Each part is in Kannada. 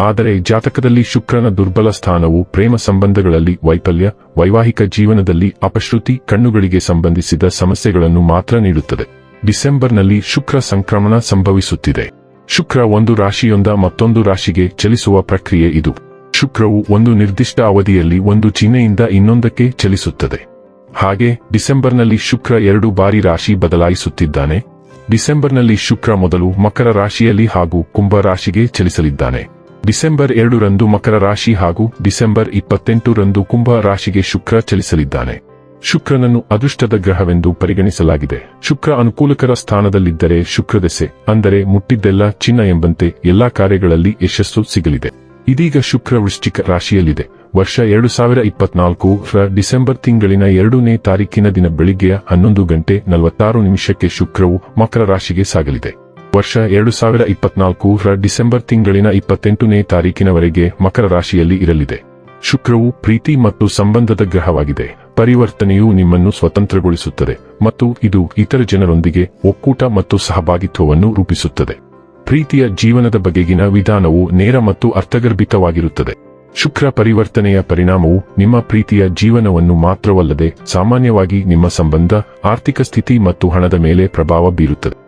ಆದರೆ ಜಾತಕದಲ್ಲಿ ಶುಕ್ರನ ದುರ್ಬಲ ಸ್ಥಾನವು ಪ್ರೇಮ ಸಂಬಂಧಗಳಲ್ಲಿ ವೈಫಲ್ಯ, ವೈವಾಹಿಕ ಜೀವನದಲ್ಲಿ ಅಪಶ್ರುತಿ, ಕಣ್ಣುಗಳಿಗೆ ಸಂಬಂಧಿಸಿದ ಸಮಸ್ಯೆಗಳನ್ನು ಮಾತ್ರ ನೀಡುತ್ತದೆ. ಡಿಸೆಂಬರ್ನಲ್ಲಿ ಶುಕ್ರ ಸಂಕ್ರಮಣ ಸಂಭವಿಸುತ್ತಿದೆ. ಶುಕ್ರ ಒಂದು ರಾಶಿಯೊಂದ ಮತ್ತೊಂದು ರಾಶಿಗೆ ಚಲಿಸುವ ಪ್ರಕ್ರಿಯೆ ಇದು. ಶುಕ್ರವು ಒಂದು ನಿರ್ದಿಷ್ಟ ಅವಧಿಯಲ್ಲಿ ಒಂದು ಚಿಹ್ನೆಯಿಂದ ಇನ್ನೊಂದಕ್ಕೆ ಚಲಿಸುತ್ತದೆ. ಹಾಗೆ ಡಿಸೆಂಬರ್ನಲ್ಲಿ ಶುಕ್ರ ಎರಡು ಬಾರಿ ರಾಶಿ ಬದಲಾಯಿಸುತ್ತಿದ್ದಾನೆ. ಡಿಸೆಂಬರ್ನಲ್ಲಿ ಶುಕ್ರ ಮೊದಲು ಮಕರ ರಾಶಿಯಲ್ಲಿ ಹಾಗೂ ಕುಂಭ ರಾಶಿಗೆ ಚಲಿಸಲಿದ್ದಾನೆ. ಡಿಸೆಂಬರ್ ಎರಡರಂದು ಮಕರ ರಾಶಿ ಹಾಗೂ ಡಿಸೆಂಬರ್ ಇಪ್ಪತ್ತೆಂಟರಂದು ಕುಂಭ ರಾಶಿಗೆ ಶುಕ್ರ ಚಲಿಸಲಿದ್ದಾನೆ. ಶುಕ್ರನನ್ನು ಅದೃಷ್ಟದ ಗ್ರಹವೆಂದು ಪರಿಗಣಿಸಲಾಗಿದೆ. ಶುಕ್ರ ಅನುಕೂಲಕರ ಸ್ಥಾನದಲ್ಲಿದ್ದರೆ ಶುಕ್ರದೆಸೆ ಅಂದರೆ ಮುಟ್ಟಿದ್ದೆಲ್ಲ ಚಿನ್ನ ಎಂಬಂತೆ ಎಲ್ಲಾ ಕಾರ್ಯಗಳಲ್ಲಿ ಯಶಸ್ಸು ಸಿಗಲಿದೆ. ಇದೀಗ ಶುಕ್ರ ವೃಶ್ಚಿಕ ರಾಶಿಯಲ್ಲಿದೆ. ವರ್ಷ ಎರಡು ಸಾವಿರ ಇಪ್ಪತ್ನಾಲ್ಕು ರ ಡಿಸೆಂಬರ್ ತಿಂಗಳಿನ ಎರಡನೇ ತಾರೀಕಿನ ದಿನ ಬೆಳಿಗ್ಗೆಯ ಹನ್ನೊಂದು ಗಂಟೆ ನಲವತ್ತಾರು ನಿಮಿಷಕ್ಕೆ ಶುಕ್ರವು ಮಕರ ರಾಶಿಗೆ ಸಾಗಲಿದೆ. ವರ್ಷ ಎರಡು ಸಾವಿರ ಇಪ್ಪತ್ನಾಲ್ಕು ಡಿಸೆಂಬರ್ ತಿಂಗಳಿನ ಇಪ್ಪತ್ತೆಂಟನೇ ತಾರೀಕಿನವರೆಗೆ ಮಕರ ರಾಶಿಯಲ್ಲಿ ಇರಲಿದೆ. ಶುಕ್ರವು ಪ್ರೀತಿ ಮತ್ತು ಸಂಬಂಧದ ಗ್ರಹವಾಗಿದೆ. ಪರಿವರ್ತನೆಯು ನಿಮ್ಮನ್ನು ಸ್ವತಂತ್ರಗೊಳಿಸುತ್ತದೆ ಮತ್ತು ಇದು ಇತರ ಜನರೊಂದಿಗೆ ಒಕ್ಕೂಟ ಮತ್ತು ಸಹಭಾಗಿತ್ವವನ್ನು ರೂಪಿಸುತ್ತದೆ. ಪ್ರೀತಿಯ ಜೀವನದ ಬಗೆಗಿನ ವಿಧಾನವು ನೇರ ಮತ್ತು ಅರ್ಥಗರ್ಭಿತವಾಗಿರುತ್ತದೆ. ಶುಕ್ರ ಪರಿವರ್ತನೆಯ ಪರಿಣಾಮವು ನಿಮ್ಮ ಪ್ರೀತಿಯ ಜೀವನವನ್ನು ಮಾತ್ರವಲ್ಲದೆ ಸಾಮಾನ್ಯವಾಗಿ ನಿಮ್ಮ ಸಂಬಂಧ, ಆರ್ಥಿಕ ಸ್ಥಿತಿ ಮತ್ತು ಹಣದ ಮೇಲೆ ಪ್ರಭಾವ ಬೀರುತ್ತದೆ.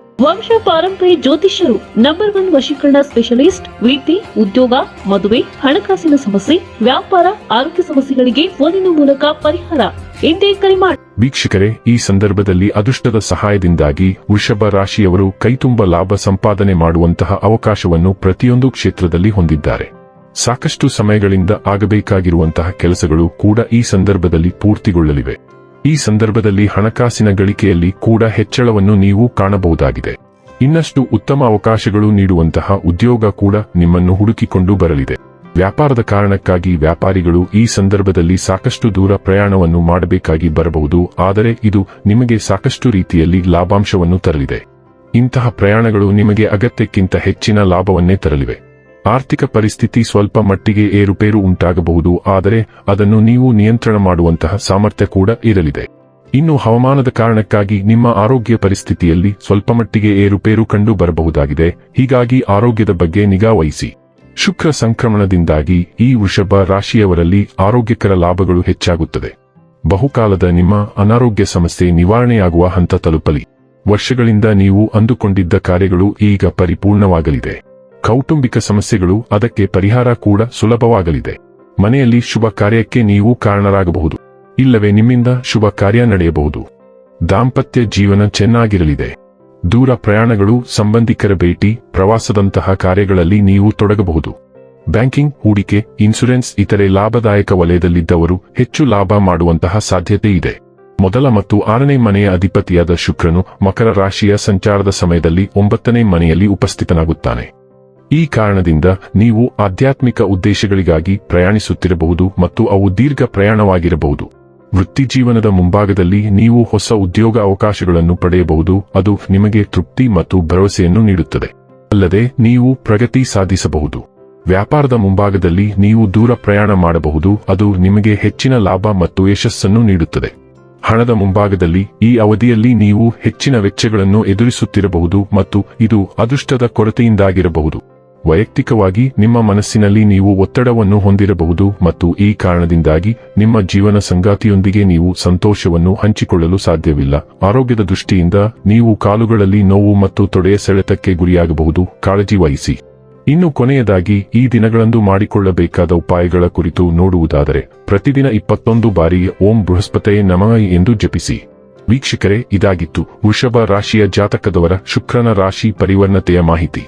ವಂಶ ಪಾರಂಪರಿ ಜ್ಯೋತಿಷ್ಯರು ನಂಬರ್ ಒನ್ ವಶೀಕರಣ ಸ್ಪೆಷಲಿಸ್ಟ್ ವೃತ್ತಿ ಉದ್ಯೋಗ, ಮದುವೆ, ಹಣಕಾಸಿನ ಸಮಸ್ಯೆ, ವ್ಯಾಪಾರ, ಆರೋಗ್ಯ ಸಮಸ್ಯೆಗಳಿಗೆ ಫೋನಿನ ಮೂಲಕ ಪರಿಹಾರ. ಎಂದೇ ಕರೆ ಮಾಡಿ ವೀಕ್ಷಕರೇ, ಈ ಸಂದರ್ಭದಲ್ಲಿ ಅದೃಷ್ಟದ ಸಹಾಯದಿಂದಾಗಿ ವೃಷಭ ರಾಶಿಯವರು ಕೈತುಂಬ ಲಾಭ ಸಂಪಾದನೆ ಮಾಡುವಂತಹ ಅವಕಾಶವನ್ನು ಪ್ರತಿಯೊಂದು ಕ್ಷೇತ್ರದಲ್ಲಿ ಹೊಂದಿದ್ದಾರೆ. ಸಾಕಷ್ಟು ಸಮಯಗಳಿಂದ ಆಗಬೇಕಾಗಿರುವಂತಹ ಕೆಲಸಗಳು ಕೂಡ ಈ ಸಂದರ್ಭದಲ್ಲಿ ಪೂರ್ತಿಗೊಳ್ಳಲಿವೆ. ಈ ಸಂದರ್ಭದಲ್ಲಿ ಹಣಕಾಸಿನ ಗಳಿಕೆಯಲ್ಲಿ ಕೂಡ ಹೆಚ್ಚಳವನ್ನು ನೀವು ಕಾಣಬಹುದಾಗಿದೆ. ಇನ್ನಷ್ಟು ಉತ್ತಮ ಅವಕಾಶಗಳು ನೀಡುವಂತಹ ಉದ್ಯೋಗ ಕೂಡ ನಿಮ್ಮನ್ನು ಹುಡುಕಿಕೊಂಡು ಬರಲಿದೆ. ವ್ಯಾಪಾರದ ಕಾರಣಕ್ಕಾಗಿ ವ್ಯಾಪಾರಿಗಳು ಈ ಸಂದರ್ಭದಲ್ಲಿ ಸಾಕಷ್ಟು ದೂರ ಪ್ರಯಾಣವನ್ನು ಮಾಡಬೇಕಾಗಿ ಬರಬಹುದು, ಆದರೆ ಇದು ನಿಮಗೆ ಸಾಕಷ್ಟು ರೀತಿಯಲ್ಲಿ ಲಾಭಾಂಶವನ್ನು ತರಲಿದೆ. ಇಂತಹ ಪ್ರಯಾಣಗಳು ನಿಮಗೆ ಅಗತ್ಯಕ್ಕಿಂತ ಹೆಚ್ಚಿನ ಲಾಭವನ್ನೇ ತರಲಿವೆ. ಆರ್ಥಿಕ ಪರಿಸ್ಥಿತಿ ಸ್ವಲ್ಪ ಮಟ್ಟಿಗೆ ಏರುಪೇರು ಉಂಟಾಗಬಹುದು, ಆದರೆ ಅದನ್ನು ನೀವು ನಿಯಂತ್ರಣ ಮಾಡುವಂತಹ ಸಾಮರ್ಥ್ಯ ಕೂಡ ಇರಲಿದೆ. ಇನ್ನು ಹವಾಮಾನದ ಕಾರಣಕ್ಕಾಗಿ ನಿಮ್ಮ ಆರೋಗ್ಯ ಪರಿಸ್ಥಿತಿಯಲ್ಲಿ ಸ್ವಲ್ಪ ಮಟ್ಟಿಗೆ ಏರುಪೇರು ಕಂಡು ಬರಬಹುದಾಗಿದೆ ಹೀಗಾಗಿ ಆರೋಗ್ಯದ ಬಗ್ಗೆ ನಿಗಾ ವಹಿಸಿ. ಶುಕ್ರ ಸಂಕ್ರಮಣದಿಂದಾಗಿ ಈ ವೃಷಭ ರಾಶಿಯವರಲ್ಲಿ ಆರೋಗ್ಯಕರ ಲಾಭಗಳು ಹೆಚ್ಚಾಗುತ್ತದೆ. ಬಹುಕಾಲದ ನಿಮ್ಮ ಅನಾರೋಗ್ಯ ಸಮಸ್ಯೆ ನಿವಾರಣೆಯಾಗುವ ಹಂತ ತಲುಪಲಿ. ವರ್ಷಗಳಿಂದ ನೀವು ಅಂದುಕೊಂಡಿದ್ದ ಕಾರ್ಯಗಳು ಈಗ ಪರಿಪೂರ್ಣವಾಗಲಿದೆ. ಕೌಟುಂಬಿಕ ಸಮಸ್ಯೆಗಳು ಅದಕ್ಕೆ ಪರಿಹಾರ ಕೂಡ ಸುಲಭವಾಗಲಿದೆ. ಮನೆಯಲ್ಲಿ ಶುಭ ಕಾರ್ಯಕ್ಕೆ ನೀವು ಕಾರಣರಾಗಬಹುದು. ಇಲ್ಲವೇ ನಿಮ್ಮಿಂದ ಶುಭ ಕಾರ್ಯ ನಡೆಯಬಹುದು. ದಾಂಪತ್ಯ ಜೀವನ ಚೆನ್ನಾಗಿರಲಿದೆ. ದೂರ ಪ್ರಯಾಣಗಳು, ಸಂಬಂಧಿಕರ ಭೇಟಿ, ಪ್ರವಾಸದಂತಹ ಕಾರ್ಯಗಳಲ್ಲಿ ನೀವು ತೊಡಗಬಹುದು. ಬ್ಯಾಂಕಿಂಗ್, ಹೂಡಿಕೆ ಇನ್ಶೂರೆನ್ಸ್ ಇತರೆ ಲಾಭದಾಯಕ ವಲಯದಲ್ಲಿದ್ದವರು ಹೆಚ್ಚು ಲಾಭ ಮಾಡುವಂತಹ ಸಾಧ್ಯತೆ ಇದೆ. ಮೊದಲ ಮತ್ತು ಆರನೇ ಮನೆಯ ಅಧಿಪತಿಯಾದ ಶುಕ್ರನು ಮಕರ ರಾಶಿಯ ಸಂಚಾರದ ಸಮಯದಲ್ಲಿ ಒಂಬತ್ತನೇ ಮನೆಯಲ್ಲಿ ಉಪಸ್ಥಿತನಾಗುತ್ತಾನೆ. ಈ ಕಾರಣದಿಂದ ನೀವು ಆಧ್ಯಾತ್ಮಿಕ ಉದ್ದೇಶಗಳಿಗಾಗಿ ಪ್ರಯಾಣಿಸುತ್ತಿರಬಹುದು ಮತ್ತು ಅವು ದೀರ್ಘ ಪ್ರಯಾಣವಾಗಿರಬಹುದು. ವೃತ್ತಿಜೀವನದ ಮುಂಭಾಗದಲ್ಲಿ ನೀವು ಹೊಸ ಉದ್ಯೋಗ ಅವಕಾಶಗಳನ್ನು ಪಡೆಯಬಹುದು, ಅದು ನಿಮಗೆ ತೃಪ್ತಿ ಮತ್ತು ಭರವಸೆಯನ್ನು ನೀಡುತ್ತದೆ. ಅಲ್ಲದೆ, ನೀವು ಪ್ರಗತಿ ಸಾಧಿಸಬಹುದು. ವ್ಯಾಪಾರದ ಮುಂಭಾಗದಲ್ಲಿ ನೀವು ದೂರ ಪ್ರಯಾಣ ಮಾಡಬಹುದು, ಅದು ನಿಮಗೆ ಹೆಚ್ಚಿನ ಲಾಭ ಮತ್ತು ಯಶಸ್ಸನ್ನು ನೀಡುತ್ತದೆ. ಹಣದ ಮುಂಭಾಗದಲ್ಲಿ ಈ ಅವಧಿಯಲ್ಲಿ ನೀವು ಹೆಚ್ಚಿನ ವೆಚ್ಚಗಳನ್ನು ಎದುರಿಸುತ್ತಿರಬಹುದು ಮತ್ತು ಇದು ಅದೃಷ್ಟದ ಕೊರತೆಯಿಂದಾಗಿರಬಹುದು. ವೈಯಕ್ತಿಕವಾಗಿ ನಿಮ್ಮ ಮನಸ್ಸಿನಲ್ಲಿ ನೀವು ಒತ್ತಡವನ್ನು ಹೊಂದಿರಬಹುದು ಮತ್ತು ಈ ಕಾರಣದಿಂದಾಗಿ ನಿಮ್ಮ ಜೀವನ ಸಂಗಾತಿಯೊಂದಿಗೆ ನೀವು ಸಂತೋಷವನ್ನು ಹಂಚಿಕೊಳ್ಳಲು ಸಾಧ್ಯವಿಲ್ಲ. ಆರೋಗ್ಯದ ದೃಷ್ಟಿಯಿಂದ ನೀವು ಕಾಲುಗಳಲ್ಲಿ ನೋವು ಮತ್ತು ತೊಡೆಯ ಸೆಳೆತಕ್ಕೆ ಗುರಿಯಾಗಬಹುದು. ಕಾಳಜಿ ವಹಿಸಿ. ಇನ್ನು ಕೊನೆಯದಾಗಿ, ಈ ದಿನಗಳಂದು ಮಾಡಿಕೊಳ್ಳಬೇಕಾದ ಉಪಾಯಗಳ ಕುರಿತು ನೋಡುವುದಾದರೆ, ಪ್ರತಿದಿನ ಇಪ್ಪತ್ತೊಂದು ಬಾರಿ ಓಂ ಬೃಹಸ್ಪತೆ ನಮಃ ಎಂದು ಜಪಿಸಿ. ವೀಕ್ಷಕರೇ, ಇದಾಗಿತ್ತು. ವೃಷಭ ರಾಶಿಯ ಜಾತಕದವರ ಶುಕ್ರನ ರಾಶಿ ಪರಿವರ್ಣತೆಯ ಮಾಹಿತಿ.